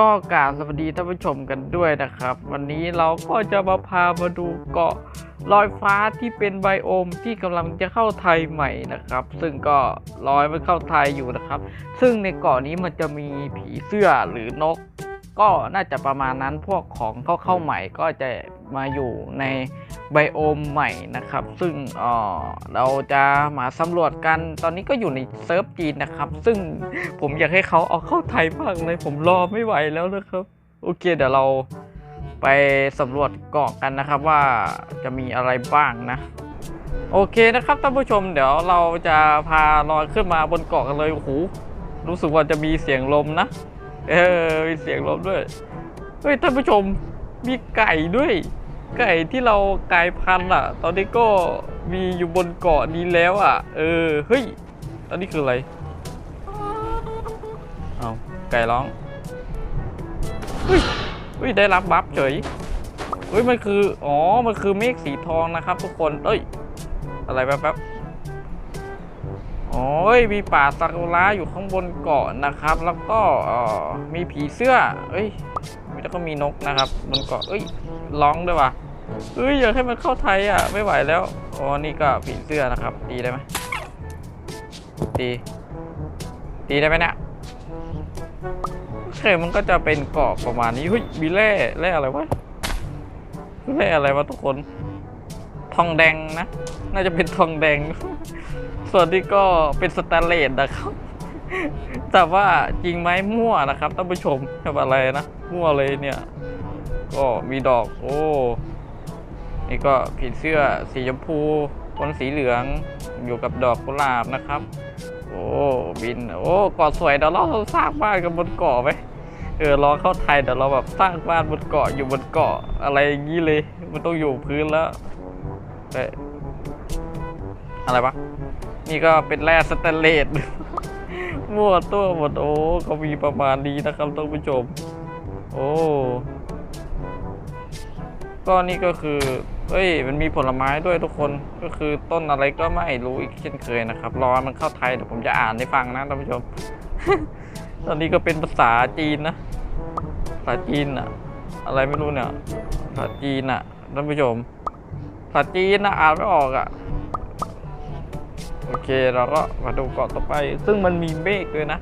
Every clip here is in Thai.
ก็กราบสวัสดีท่านผู้ชมกันด้วยนะครับ วันนี้เราก็จะมาพามาดูเกาะลอยฟ้าที่เป็นไบโอมที่กำลังจะเข้าไทยใหม่นะครับ ซึ่งก็ลอยมาเข้าไทยอยู่นะครับ ซึ่งในเกาะนี้มันจะมีผีเสื้อหรือนก ก็น่าจะประมาณนั้นพวกของเข้าเข้าใหม่ก็จะ มาอยู่ในไบโอมใหม่นะครับ ซึ่งเเราจะมาสำรวจกันตอนนี้ก็อยู่ในเซิร์ฟจีนนะครับ ซึ่งผมอยากให้เขาเอาเข้าไทยมากเลยผมรอไม่ไหวแล้วนะครับ โอเคเดี๋ยวเราไปสำรวจเกาะกันนะครับว่าจะมีอะไรบ้างนะ โอเคนะครับท่านผู้ชมเดี๋ยวเราจะพาลอยขึ้นมาบนเกาะกันเลยโอ้โหรู้สึกว่าจะมีเสียงลมนะ เออมีเสียงลมด้วยเฮ้ยท่านผู้ชมมีไก่ด้วย ไก่ที่เรากลายพันธุ์อะ ตอนนี้ก็มีอยู่บนเกาะนี้แล้วอะ เออ เฮ้ย ตอนนี้คืออะไร เอาไก่ร้อง เฮ้ย เฮ้ย ได้รับบัฟเฉย เฮ้ย มันคือ อ๋อ มันคือเมฆสีทองนะครับทุกคน เอ้ย อะไรแป๊บๆโอ้ยมีป่าซากุระอยู่ข้างบนเกาะนะครับ แล้วก็อ่อมีผีเสื้อ เอ้ย แล้วก็มีนกนะครับบนเกาะเอ้ยร้องด้วยว่ะเอ้ยอยากให้มันเข้าไทยอะไม่ไหวแล้วอ๋อนี่ก็ผีเสื้อนะครับ ตีได้ไหมตีตีได้ไหมเนี่ยโอเคมันก็จะเป็นเกาะประมาณนี้เฮ้ยมีแร่แร่อะไรวะแร่อะไรวะทุกคน ทองแดงนะ น่าจะเป็นทองแดง ส่วนนี้ก็เป็นสแตนเลสนะครับ แต่ว่าจริงไหมมั่วนะครับท่านผู้ชมแบบอะไรนะมั่วเลยเนี่ย ก็มีดอกโอ้นี่ก็ผีเสื้อสีชมพูคนสีเหลืองอยู่กับดอกกุหลาบนะครับ โอ้บินโอ้เกาะสวยเดี๋ยวเราสร้างบ้านกันบนเกาะไหมเออรอเข้าไทยเดี๋ยวเราแบบสร้างบ้านบนเกาะอยู่บนเกาะอะไรอย่างนี้เลย มันต้องอยู่พื้นแล้วเอ๊ะอะไรวะนี่ก็เป็นแร่สแตนเลส มั่วตัวหมดโอ้ก็มีประมาณนี้นะครับท่านผู้ชม โอ้ก็นี่ก็คือเอ้ย มันมีผลไม้ด้วยทุกคนก็คือต้นอะไรก็ไม่รู้อีกเช่นเคยนะครับรอมันเข้าไทยเดี๋ยวผมจะอ่านให้ฟังนะท่านผู้ชม ตอนนี้ก็เป็นภาษาจีนนะภาษาจีนอะอะไรไม่รู้เนี่ยภาษาจีนอะท่านผู้ชมภาษาจีนนะอ่านไม่ออกอะ โอเคเราก็มาดูเกาะต่อไป ซึ่งมันมีเมฆด้วยนะ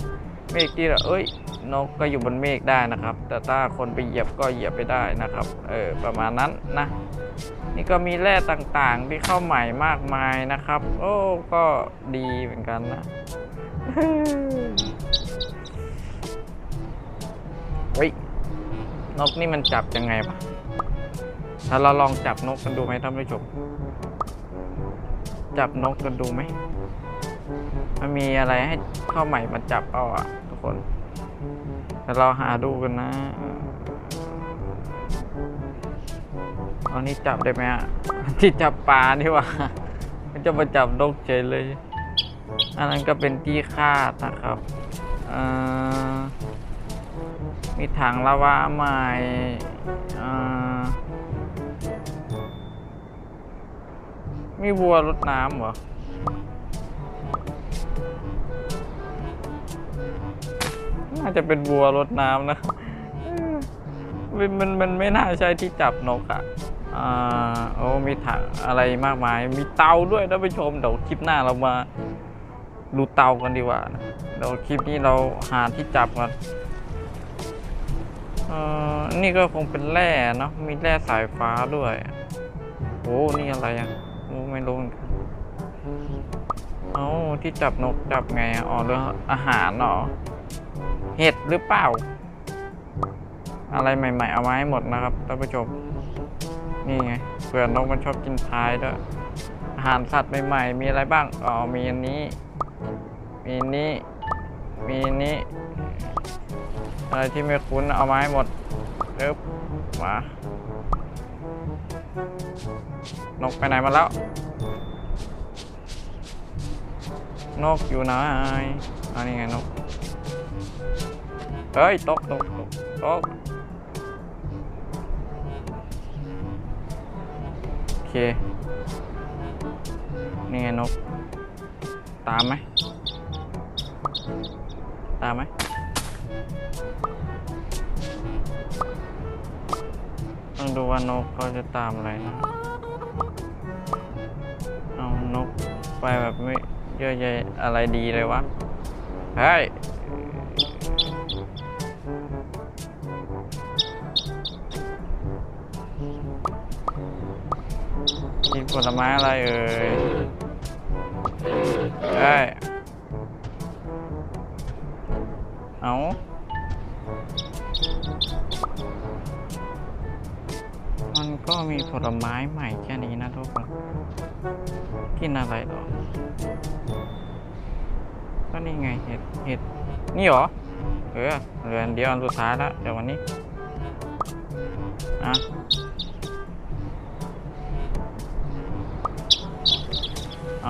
เมฆที่แบบเอ้ยนกก็อยู่บนเมฆได้นะครับ แต่ถ้าคนไปเหยียบก็เหยียบไปได้นะครับ เออประมาณนั้นนะ นี่ก็มีแร่ต่างๆที่เข้าใหม่มากมายนะครับ โอ้ก็ดีเหมือนกันนะเฮ้ยนกนี่มันจับยังไงปะถ้าเราลองจับนกกันดูไหมท่านผู้ชม จับนกกันดูไหม มันมีอะไรให้เข้าใหม่มาจับเอาอะทุกคนแต่เราหาดูกันนะอานี่จับได้ไหมอะที่จับปลานี่ว่ามันจะมาจับนกเฉยเลย อันนั้นก็เป็นที่คาดนะครับมีถังลาวาใหม่มีวัวรดน้ำเหรอ น่าจะเป็นวัวรดน้ำนะมันมันมันไม่น่าใช่ที่จับนกอะ่ะอ่าโอ้มีถังอะไรมากมาย มีเตาด้วยท่านผู้ชมเดี๋ยวคลิปหน้าเรามาดูเตากันดีกว่านะเดี๋ยวคลิปนี้เราหาที่จับกันเอ่อนี่ก็คงเป็นแร่เนาะมีแร่สายฟ้าด้วยโอ้นี่อะไรอะโอ้ไม่รู้เหมือนกันเอ้าที่จับนกจับไงอะอ๋อเรื่องอาหารเหรอ เห็ดหรือเปล่า อะไรใหม่ ๆ เอามาให้หมดนะครับท่านผู้ชม นี่ไงเผื่อนกมันชอบกินท้ายด้วยอาหารสัตว์ใหม่ๆ มีอะไรบ้าง อ๋อ มีอันนี้ มีนี้ มีนนี้ อะไรที่ไม่คุ้นเอามาให้หมดเอ๊บมานกไปไหนมาแล้ว นกอยู่ไหนอันนี้ไงนก เฮ้ย ตกตกตกตกโอเค นี่ไงนก ตามไหม ตามไหมต้องดูว่านกเขาจะตามอะไรนะ เอานกไปแบบไม่เยอะแยะอะไรดีเลยวะ เฮ้ย ผลไม้อะไรเอ่ยเฮ้เอามันก็มีผลไม้ใหม่แค่นี้นะทุกคน กินอะไรหรอ ก็นี่ไงเห็ด เห็ด นี่หรอ เออเหลือนเดียวอันสุดท้ายแล้วเดี๋ยววันนี้ อะ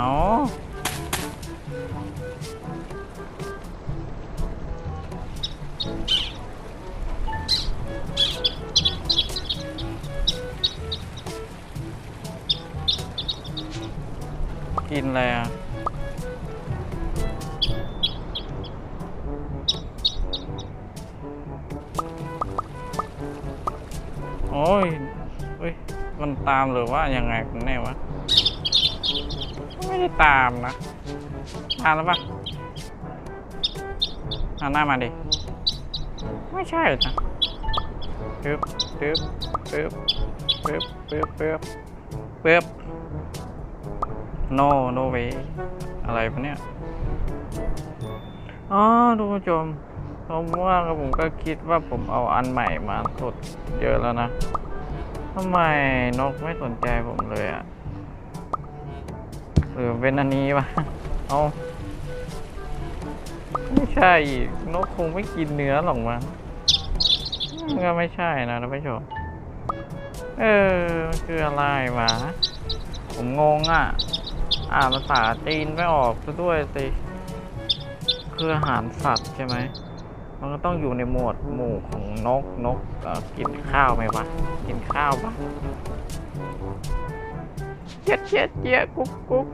เอากินอะไรอะโอ้ยเฮ้ย มันตามหรือว่ายังไงกันแน่วะ ไม่ได้ตามนะตามแล้วปะหันหน้ามาดิ ไม่ใช่นะปึ๊บปึ๊บปึ๊บปึ๊บปึ๊บปึ๊บปึ๊บ no no way อะไรปะเนี่ย อ๋อทุกผู้ชมผมว่าผมก็คิดว่าผมเอาอันใหม่มาสดเยอะแล้วนะทำไมนกไม่สนใจผมเลยอะห รือเป็นอันนี้ปะเอาไม่ใช่นกคงไม่กินเนื้อหรอกมั้งมันก็ไม่ใช่นะท่านผู้ชมเออคืออะไรวะผมงงอะ อ่านภาษาจีนไม่ออกซะด้วยสิคืออาหารสัตว์ใช่ไหมมันก็ต้องอยู่ในหมวดหมู่ของนกนกเออกินข้าวไหมวะ กินข้าวปะ เจี๊ยดเจี๊ยดเจี๊ยกุ๊กกุ๊ก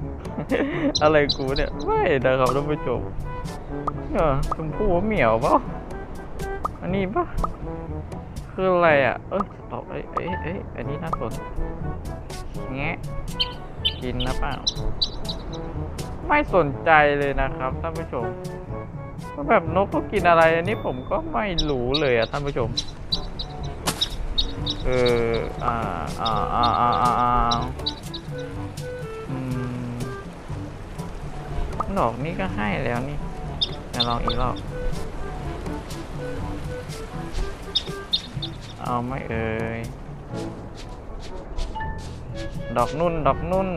อะไรกูเนี่ย ไม่นะครับท่านผู้ชมเออชมพู่เหมียวปล่าอันนี้ปะคืออะไรอะ เอ้ยตอบเอ้ยเอ้ยเอ้ยอันนี้น่าสนแงะกินนะเปล่า ไม่สนใจเลยนะครับท่านผู้ชมว่าแบบนกเขากินอะไร อันนี้ผมก็ไม่รู้เลยอะท่านผู้ชม เออ อ่า อ่า อ่า อ่า ดอกนี้ก็ให้แล้วนี่จะลองอีกรอบ เอาไหม่เอ่ย ดอกนุ่น ดอกนุ่น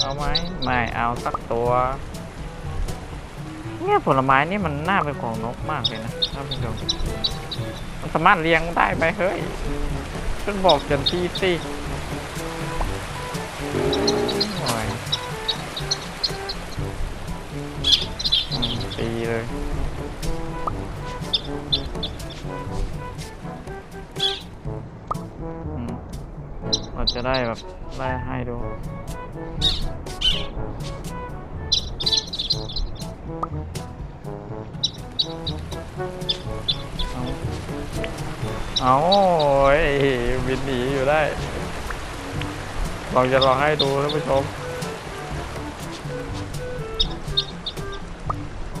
เอาไหมไม่เอาสักตัว เนี่ยผลไม้นี่มันน่าเป็นของนกมากเลยนะท่านผู้ชมมันสามารถเลี้ยงได้ไหมเฮ้ยช่วยบอกฉันทีสิ เลยอืมเราจะได้แบบไล่ให้ดูเอาเอาโอ้ยบินหนีอยู่ได้ ลองจะลองให้ดูท่านผู้ชม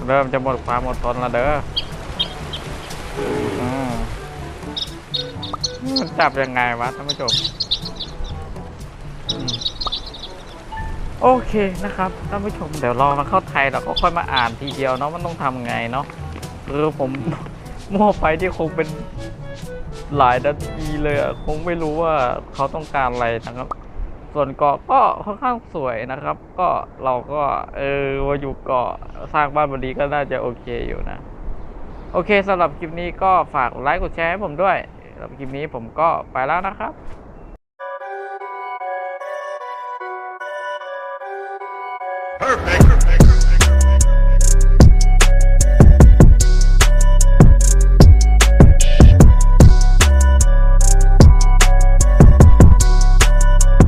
เริ่มจะหมดความอดทนและเด้ออืมมันจับยังไงวะท่านผู้ชมอืมโอเคนะครับท่านผู้ชมเดี๋ยวรอมาเข้าไทยเราก็ค่อยมาอ่านทีเดียวเนาะมันต้องทำไงเนาะคือผมมั่วไปที่คงเป็นหลายนาทีเลยอะคงไม่รู้ว่าเขาต้องการอะไรนะครับ ส่วนเกาะก็ค่อนข้างสวยนะครับ ก็เราก็เออว่าอยู่เกาะสร้างบ้านบนนี้ก็น่าจะโอเคอยู่นะ โอเคสำหรับคลิปนี้ก็ฝากไลค์กดแชร์ให้ผมด้วยสำหรับคลิปนี้ผมก็ไปแล้วนะครับ Perfect.